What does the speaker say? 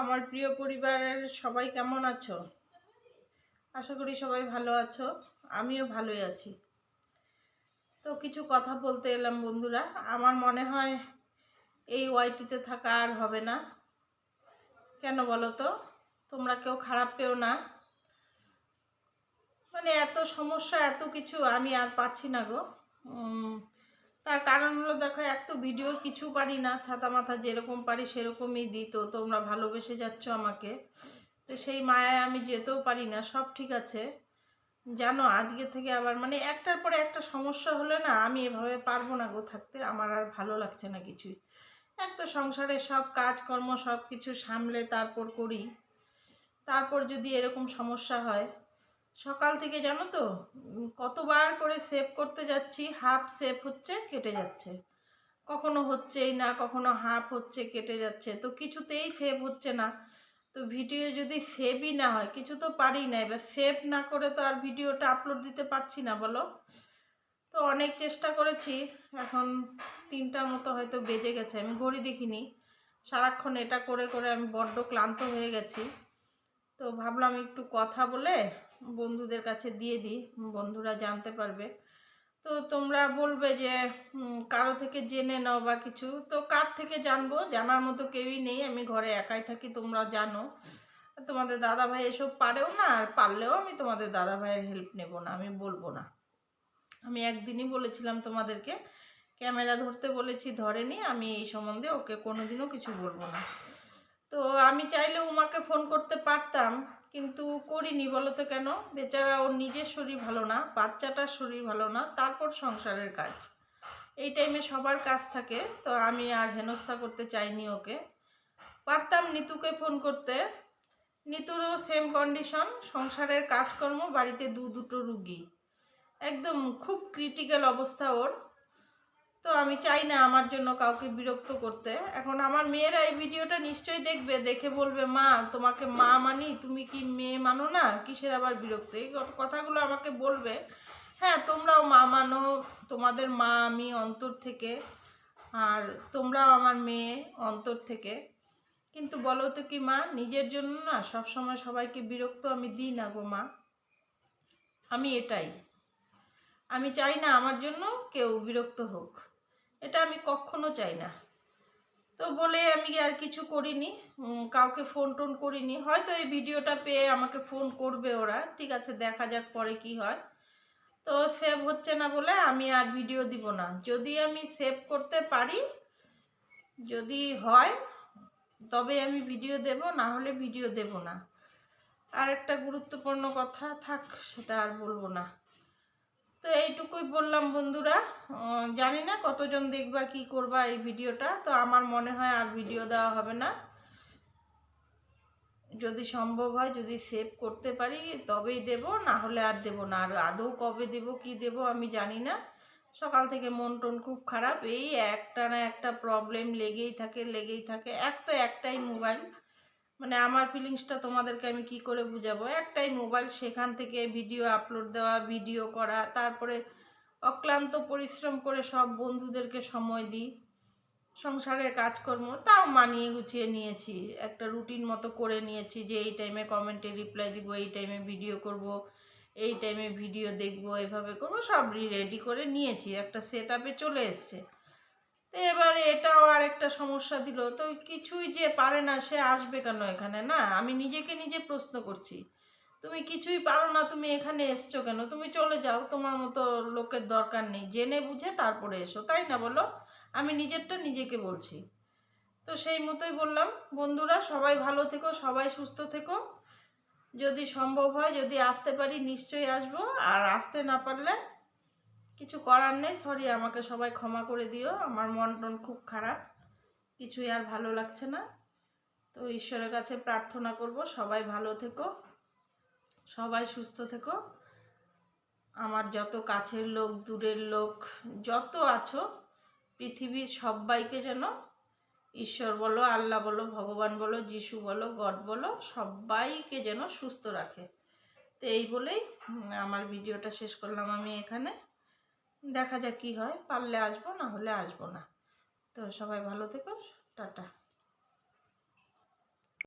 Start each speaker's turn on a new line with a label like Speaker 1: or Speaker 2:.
Speaker 1: আমার প্রিয় পরিবারের সবাই কেমন আছো? আশা করি সবাই ভালো আছো, আমিও ভালোই আছি। তো কিছু কথা বলতে এলাম বন্ধুরা, আমার মনে হয় এই ওয়াইটিতে থাকা আর হবে না। কেন বলো তো? তোমরা কেউ খারাপ পেও না। মানে এত সমস্যা, এত কিছু আমি আর পারছি না গো। তার কারণ হলো দেখো, এক তো ভিডিওর কিছু পারি না, ছাতা মাথা যেরকম পারি সেরকমই দিই তো তোমরা ভালোবেসে যাচ্ছ আমাকে। তো সেই মায়ায় আমি যেতেও পারি না, সব ঠিক আছে। জানো, আজকে থেকে আবার মানে একটার পরে একটা সমস্যা হলে না, আমি এভাবে পারব না গো থাকতে, আমার আর ভালো লাগছে না কিছুই। এক তো সংসারে সব কাজকর্ম সব কিছু সামলে তারপর করি। তারপর যদি এরকম সমস্যা হয় সকাল থেকে জানো তো কতবার করে সেভ করতে যাচ্ছি হাফ সেভ হচ্ছে, কেটে যাচ্ছে। কখনো হচ্ছেই না, কখনো হাফ হচ্ছে, কেটে যাচ্ছে। তো কিছুতেই সেভ হচ্ছে না। তো ভিডিও যদি সেভই না হয়, কিছু তো পারি না। এবার সেভ না করে তো আর ভিডিওটা আপলোড দিতে পারছি না, বলো? তো অনেক চেষ্টা করেছি, এখন তিনটার মতো হয়তো বেজে গেছে। আমি ঘড়ি দেখিনি। সারাক্ষণ এটা করে করে আমি বড্ড ক্লান্ত হয়ে গেছি। তো ভাবলাম একটু কথা বলে বন্ধুদের কাছে দিয়ে দিই, বন্ধুরা জানতে পারবে। তো তোমরা বলবে যে কারও থেকে জেনে নাও বা কিছু। তো কার থেকে জানব? জানার মতো কেউই নেই, আমি ঘরে একাই থাকি তোমরা জানো। তোমাদের দাদা ভাই এসব পারেও না, আর পারলেও আমি তোমাদের দাদা ভাইয়ের হেল্প নেব না, আমি বলব না। আমি একদিনই বলেছিলাম তোমাদেরকে, ক্যামেরা ধরতে বলেছি, ধরেনি, আমি এই সম্বন্ধে ওকে কোনোদিনও কিছু বলব না। তো আমি চাইলে উমাকে ফোন করতে পারতাম, কিন্তু করিনি বলো তো কেন? বেচারা ওর নিজের শরীর ভালো না, বাচ্চাটার শরীর ভালো না, তারপর সংসারের কাজ। এই টাইমে সবার কাজ থাকে, তো আমি আর হেনস্থা করতে চাইনি ওকে। পারতাম নিতুকে ফোন করতে। নিতুরও সেম কন্ডিশন সংসারের কাজকর্ম, বাড়িতে দু দুটো রুগী। একদম খুব ক্রিটিক্যাল অবস্থা ওর। তো আমি চাই না আমার জন্য কাউকে বিরক্ত করতে। এখন আমার মেয়েরা এই ভিডিওটা নিশ্চয়ই দেখবে, দেখে বলবে, মা, তোমাকে মা মানি, তুমি কি মেয়ে মানো না? কিসের আবার বিরক্ত? এই কথাগুলো আমাকে বলবে। হ্যাঁ তোমরাও মা মানো, তোমাদের মা আমি অন্তর থেকে, আর তোমরাও আমার মেয়ে অন্তর থেকে। কিন্তু বলো তো কি মা, নিজের জন্য না সবসময় সবাইকে বিরক্ত আমি দিই না গো মা। আমি এটাই। আমি চাই না আমার জন্য কেউ বিরক্ত হোক। এটা আমি কখনো চাই না। তো বলে আমি আর কিছু করিনি। কাউকে ফোন টোন করিনি। হয়তো এই ভিডিওটা পেয়ে আমাকে ফোন করবে ওরা। ঠিক আছে, দেখা যাক পরে কি হয়। তো সেভ হচ্ছে না বলে আমি আর ভিডিও দিব না। যদি আমি সেভ করতে পারি, যদি হয়, তবে আমি ভিডিও দেব, না হলে ভিডিও দেব না। আর একটা গুরুত্বপূর্ণ কথা থাক, সেটা আর বলব না। তো এইটুকুই বললাম বন্ধুরা। জানি না কতজন দেখবা কি করবা এই ভিডিওটা, তো আমার মনে হয় আর ভিডিও দেওয়া হবে না। যদি সম্ভব হয়, যদি সেভ করতে পারি, তবেই দেব, না হলে আর দেব না। আর আদৌ কবে দেব, কি দেব আমি জানি না। সকাল থেকে মন টন খুব খারাপ, এই একটা না একটা প্রবলেম লেগেই থাকে লেগেই থাকে। এক তো একটাই মোবাইল মানে আমার ফিলিংসটা তোমাদেরকে আমি কি করে বুঝাবো? একটাই মোবাইল সেখান থেকে ভিডিও আপলোড দেওয়া ভিডিও করা, তারপরে অক্লান্ত পরিশ্রম করে সব বন্ধুদেরকে সময় দিই, সংসারের কাজকর্ম, তাও মানিয়ে গুছিয়ে নিয়েছি। একটা রুটিন মতো করে নিয়েছি যে এই টাইমে কমেন্টে রিপ্লাই দিব, এই টাইমে ভিডিও করব, এই টাইমে ভিডিও দেখব, এভাবে করব, সব রেডি করে নিয়েছি। একটা সেট চলে এসছে। তো এবারে এটাও আর একটা সমস্যা দিল। তো কিছুই যে পারে না, সে আসবে কেন এখানে? না, আমি নিজেকে নিজে প্রশ্ন করছি। তুমি কিছুই পারো না, তুমি এখানে এসছো কেন? তুমি চলে যাও, তোমার মতো লোকের দরকার নেই। জেনে বুঝে তারপরে এসো, তাই না বলো? আমি নিজেরটা নিজেকে বলছি। তো সেই মতোই বললাম, বন্ধুরা, সবাই ভালো থেকো, সবাই সুস্থ থেকো। যদি সম্ভব হয়, যদি আসতে পারি, নিশ্চয়ই আসব। আর আসতে না পারলে কিছু করার নেই সরি আমাকে সবাই ক্ষমা করে দিও। আমার মন টন খুব খারাপ, কিছুই আর ভালো লাগছে না। তো ঈশ্বরের কাছে প্রার্থনা করব, সবাই ভালো থেকো, সবাই সুস্থ থেকো। আমার যত কাছের লোক, দূরের লোক, যত আছো, পৃথিবীর সবাইকে যেন ঈশ্বর বলো, আল্লাহ বলো, ভগবান বলো, যিশু বলো, গড বলো, সবাইকে যেন সুস্থ রাখে। তো এই বলেই আমার ভিডিওটা শেষ করলাম আমি এখানে। দেখা যাক কী হয়, পারলে আসব না হলে আসব না। তো সবাই ভালো থেকো, টাটা।